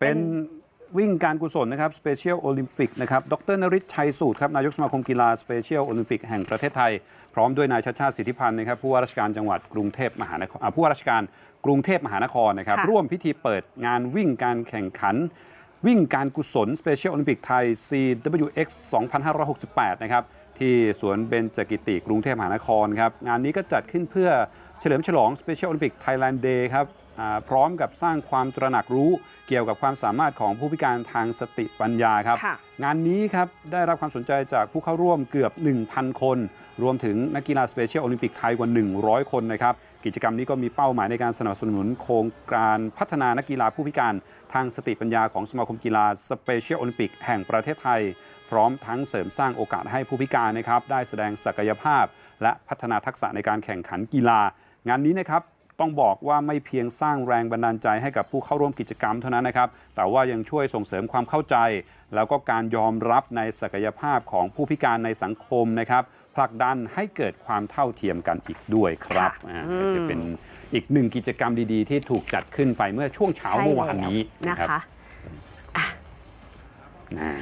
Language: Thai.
เป็นวิ่งการกุศลนะครับสเปเชียลโอลิมปิกนะครับดรนริศชัยสูตรครับนายกสมาคมกีฬาสเปเชียลโอลิมปิกแห่งประเทศไทย พร้อมด้วยนายชาติชาติสิทธิพันธ์นะครับผู้ว่าราชการจังหวัดกรุงเทพมหานครอ่าผู้ว่าราชการกรุงเทพมหานครนะครับค่ะร่วมพิธีเปิดงานวิ่งการแข่งขัน วิ่งการกุศล Special Olympic ไทย CWX 2568 นะครับที่สวนเบญจกิติกรุงเทพมหานครครับงานนี้ก็จัดขึ้นเพื่อเฉลิมฉลอง Special Olympic Thailand Day ครับอ่า พร้อมกับสร้างความตระหนักรู้เกี่ยวกับความสามารถของผู้พิการทางสติปัญญาครับค่ะงานนี้ครับได้รับความสนใจจากผู้เข้าร่วมเกือบ 1,000 คน รวมถึงนักกีฬาสเปเชียลโอลิมปิกไทยกว่า 100 คนนะครับ กิจกรรมนี้ก็มีเป้าหมายในการสนับสนุนโครงการพัฒนานักกีฬาผู้พิการทางสติปัญญาของสมาคมกีฬาสเปเชียลโอลิมปิกแห่งประเทศไทย พร้อมทั้งเสริมสร้างโอกาสให้ผู้พิการนะครับได้แสดงศักยภาพ และพัฒนาทักษะในการแข่งขันกีฬางานนี้นะครับ ต้องบอกว่าไม่เพียงสร้างแรงบันดาลใจให้กับผู้เข้าร่วมกิจกรรมเท่านั้นนะครับ แต่ว่ายังช่วยส่งเสริมความเข้าใจ แล้วก็การยอมรับในศักยภาพของผู้พิการในสังคมนะครับผลักดันให้เกิดความเท่าเทียมกันอีกด้วยครับค่ะอ่าอืมก็จะเป็นอีกหนึ่งกิจกรรมดีๆ ที่ถูกจัดขึ้นไปเมื่อช่วงเช้าเมื่อวานนี้ใช่แล้วนะครับนะคะอ่า